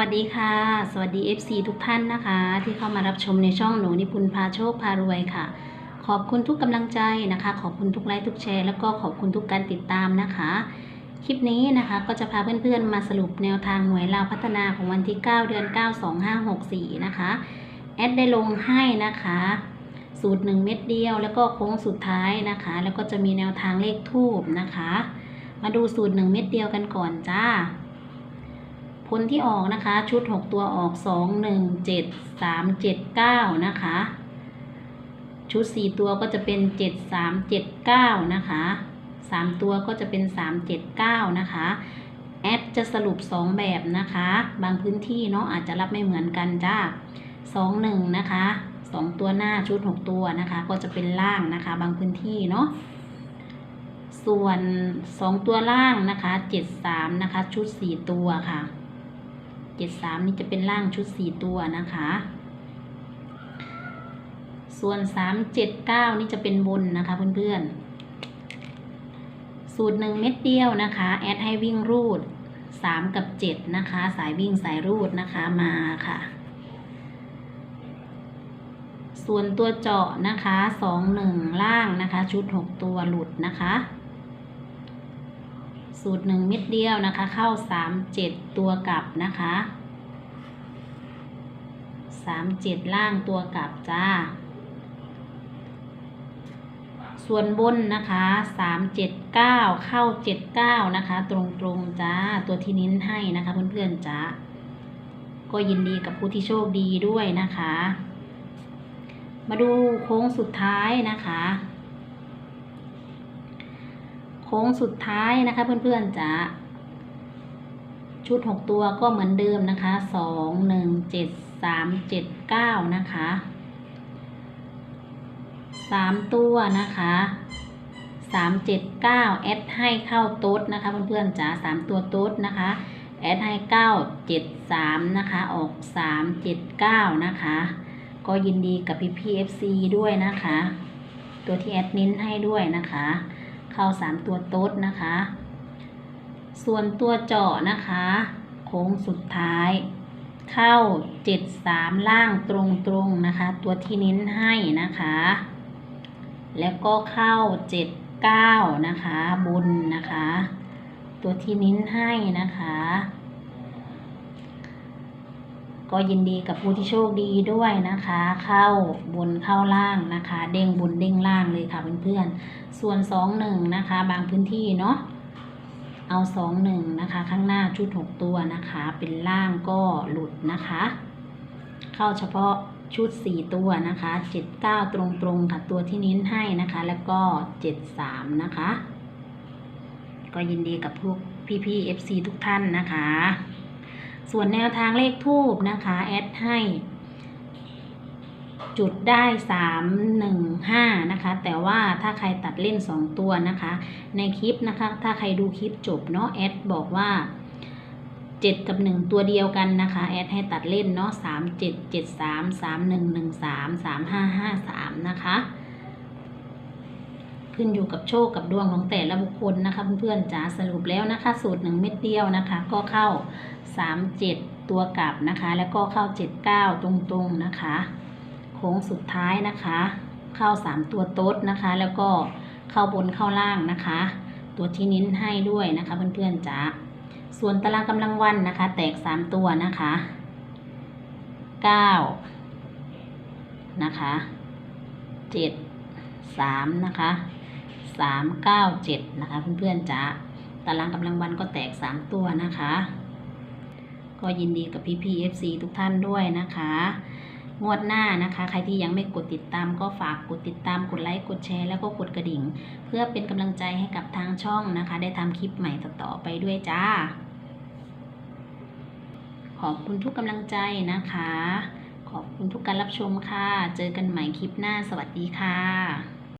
วัสดีค่ะ สวัสดี FC ทุกท่านนะคะ ที่เข้ามารับชมในช่องหนูนิพุนพาโชคพารวยค่ะ ขอบคุณทุกกำลังใจนะคะ ขอบคุณทุกไลค์ทุกแชร์แล้วก็ขอบคุณทุกการติดตามนะคะ คลิปนี้นะคะก็จะพาเพื่อนๆมาสรุปแนวทางหวยลาวพัฒนาของวันที่ 9 เดือน 9 2564 นะคะแอดได้ลงให้นะคะ สูตร 1 เม็ดเดียว แล้วก็โค้งสุดท้ายนะคะ แล้วก็จะมีแนวทางเลขทูบนะคะ มาดูสูตร 1 เม็ดเดียวกันก่อนจ้า ผลที่ออกนะคะ ชุด 6 ตัวออก 2 1 7 3 7 9 นะคะ ชุด 4 ตัวก็จะเป็น 7 3 7 9 นะคะ 3 ตัวก็จะเป็น 3 7 9 นะคะ แอดจะสรุป 2 แบบนะคะ บางพื้นที่เนาะอาจจะรับไม่เหมือนกันจ้า2 1 นะคะ 2 ตัวหน้าชุด 6 ตัวนะคะ ก็จะเป็นล่างนะคะ บางพื้นที่เนาะส่วน 2 ตัวล่างนะคะ 7 3 นะคะ ชุด 4 ตัวค่ะ เจ็ดสามนี่จะเป็นล่างชุดสี่ตัวนะคะ ส่วนสามเจ็ดเก้านี่จะเป็นบนนะคะเพื่อนๆ สูตรหนึ่งเม็ดเดียวนะคะ แอดให้วิ่งรูดสามกับเจ็ดนะคะ สายวิ่งสายรูดนะคะมาค่ะ ส่วนตัวเจาะนะคะสองหนึ่งล่างนะคะ ชุดหกตัวหลุดนะคะสูตรหนึ่งเม็ดเดียวนะคะ เข้าสามเจ็ดตัวกลับนะคะ สามเจ็ดล่างตัวกลับจ้า ส่วนบนนะคะสามเจ็ดเก้าเข้าเจ็ดเก้านะคะ ตรงตรงๆจ้าตัวที่นิ้นให้นะคะเพื่อนๆจ้าก็ยินดีกับผู้ที่โชคดีด้วยนะคะ มาดูโค้งสุดท้ายนะคะโค้งสุดท้ายนะคะเพื่อนๆจะ ชุด 6 ตัวก็เหมือนเดิมนะคะ 2 1 7 3 7 9 นะคะ 3 ตัวนะคะ 3 7 9แอดให้เข้าโต๊ดนะคะเพื่อนๆจ๋า3 ตัวโต๊ดนะคะแอดให้9 7 3 นะคะ ออก 3 7 9 นะคะ ก็ยินดีกับพี่พีเอฟซีด้วยนะคะ ตัวที่แอดนิ้นให้ด้วยนะคะ เข้าสามตัวโต๊ดนะคะ ส่วนตัวเจาะนะคะ โค้งสุดท้าย เข้าเจ็ดสามล่างตรงๆนะคะ ตัวที่นิ้นให้นะคะ แล้วก็เข้าเจ็ดเก้านะคะบุญนะคะ ตัวที่นิ้นให้นะคะก็ยินดีกับผู้ที่โชคดีด้วยนะคะ เข้าบนเข้าล่างนะคะ เด้งบนเด้งล่างเลยค่ะเพื่อนๆ ส่วนสองหนึ่งนะคะ บางพื้นที่เนาะ เอาสองหนึ่งนะคะ ข้างหน้าชุดหกตัวนะคะ เป็นล่างก็หลุดนะคะ เข้าเฉพาะชุดสี่ตัวนะคะเจ็ดเก้าตรงๆค่ะตัวที่นิ้นให้นะคะ แล้วก็เจ็ดสามนะคะ ก็ยินดีกับพวกพี่ๆ FC ทุกท่านนะคะ ส่วนแนวทางเลขทูบนะคะ แอดให้ จุดได้สามหนึ่งห้านะคะ แต่ว่าถ้าใครตัดเล่นสองตัวนะคะ ในคลิปนะคะ ถ้าใครดูคลิปจบเนาะแอดบอกว่าเจ็ดกับหนึ่งตัวเดียวกันนะคะ แอดให้ตัดเล่นเนาะสามเจ็ดเจ็ดสามสามหนึ่งหนึ่งสามสามห้าห้าสามนะคะขึ้นอยู่กับโชคกับดวงของแต่ละบุคคลนะคะเพื่อนๆจ๋าสรุปแล้วนะคะ สูตรหนึ่งเม็ดเดียวนะคะ ก็เข้าสามเจ็ดตัวกลับนะคะ แล้วก็เข้าเจ็ดเก้าตรงๆนะคะ โค้งสุดท้ายนะคะ เข้าสามตัวโต๊ดนะคะ แล้วก็เข้าบนเข้าล่างนะคะ ตัวที่นิ้นให้ด้วยนะคะเพื่อนๆจ๋าส่วนตารางกำลังวันนะคะ แตกสามตัวนะคะเก้านะคะเจ็ดสามนะคะสามเก้าเจ็ดนะคะเพื่อนๆจ๋าตารางกำลังวันก็แตกสามตัวนะคะ ก็ยินดีกับพี่พีเอฟซีทุกท่านด้วยนะคะ งวดหน้านะคะ ใครที่ยังไม่กดติดตามก็ฝากกดติดตามกดไลค์กดแชร์แล้วก็กดกระดิ่ง เพื่อเป็นกำลังใจให้กับทางช่องนะคะ ได้ทำคลิปใหม่ต่อๆไปด้วยจ้า ขอบคุณทุกกำลังใจนะคะ ขอบคุณทุกการรับชมค่ะ เจอกันใหม่คลิปหน้าสวัสดีค่ะ